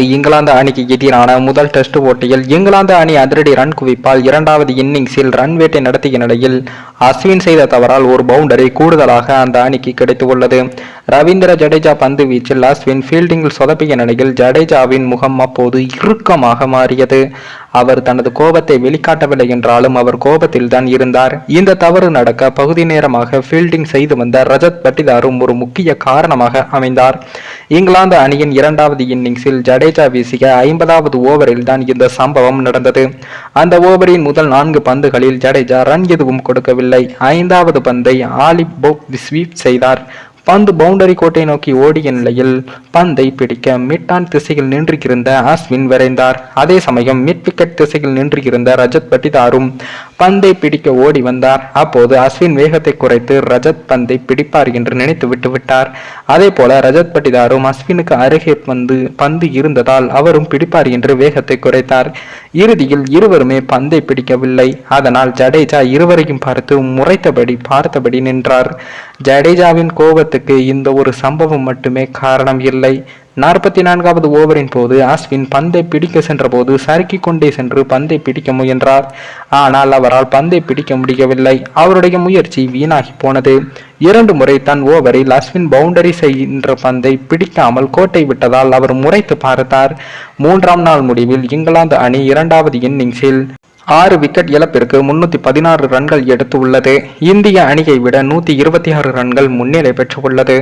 இங்கிலாந்து அணிக்கு எதிரான முதல் டெஸ்ட் போட்டியில் இங்கிலாந்து அணி அதிரடி ரன் குவிப்பால் இரண்டாவது இன்னிங்ஸில் ரன் வேட்டை நடத்திய நிலையில் அஸ்வின் செய்த தவறால் ஒரு பவுண்டரி கூடுதலாக அந்த அணிக்கு கிடைத்துள்ளது. ரவீந்திர ஜடேஜா பந்து வீச்சில் அஸ்வின் ஃபீல்டிங்கில் சொதப்பிய நிலையில் ஜடேஜாவின் முகம் அப்போது இறுக்கமாக மாறியது. அவர் தனது கோபத்தை வெளிக்காட்டவில்லை என்றாலும் அவர் கோபத்தில் தான் இருந்தார். இந்த தவறு நடக்க பகுதி நேரமாக ஃபீல்டிங் செய்து வந்த ரஜத் பட்டிதாரும் ஒரு முக்கிய காரணமாக அமைந்தார். இங்கிலாந்து அணியின் இரண்டாவது இன்னிங்ஸில் ஜடேஜா வீசிய ஐம்பதாவது ஓவரில் தான் இந்த சம்பவம் நடந்தது. அந்த ஓவரின் முதல் நான்கு பந்துகளில் ஜடேஜா ரன் எதுவும் கொடுக்கவில்லை. ஐந்தாவது பந்தை ஆலிப் போக் ஸ்வீப் செய்தார். பந்து பவுண்டரி கோட்டை நோக்கி ஓடிய நிலையில் பந்தை பிடிக்க மிட்டான் திசையில் நின்றிருந்த அஸ்வின் விரைந்தார். அதே சமயம் மிட் விக்கெட் திசையில் நின்றிருந்த ரஜத் பட்டிதாரும் பந்தை பிடிக்க ஓடி வந்தார். அப்போது அஸ்வின் வேகத்தை குறைத்து ரஜத் பந்தை பிடிப்பார் என்று நினைத்து விட்டு விட்டார். அதே போல ரஜத் பட்டிதாரும் அஸ்வினுக்கு அருகே பந்து பந்து இருந்ததால் அவரும் பிடிப்பார் என்று வேகத்தை குறைத்தார். இறுதியில் இருவருமே பந்தை பிடிக்கவில்லை. அதனால் ஜடேஜா இருவரையும் பார்த்து முறைத்தபடி பார்த்தபடி நின்றார். ஜடேஜாவின் கோபத்துக்கு இந்த ஒரு சம்பவம் மட்டுமே காரணம் இல்லை. நாற்பத்தி நான்காவது ஓவரின் போது அஸ்வின் பந்தை பிடிக்க சென்றபோது சறுக்கிக் கொண்டே சென்று பந்தை பிடிக்க முயன்றார். ஆனால் அவரால் பந்தை பிடிக்க முடியவில்லை. அவருடைய முயற்சி வீணாகி போனது. இரண்டு முறை தன் ஓவரில் அஸ்வின் பவுண்டரி செய்கின்ற பந்தை பிடிக்காமல் கோட்டை விட்டதால் அவர் முறைத்து பார்த்தார். மூன்றாம் நாள் முடிவில் இங்கிலாந்து அணி இரண்டாவது இன்னிங்ஸில் ஆறு விக்கெட் இழப்பிற்கு முன்னூத்தி பதினாறு ரன்கள் எடுத்து உள்ளது இந்திய அணியை விட நூத்தி இருபத்தி ஆறு ரன்கள் முன்னிலை பெற்றுள்ளது.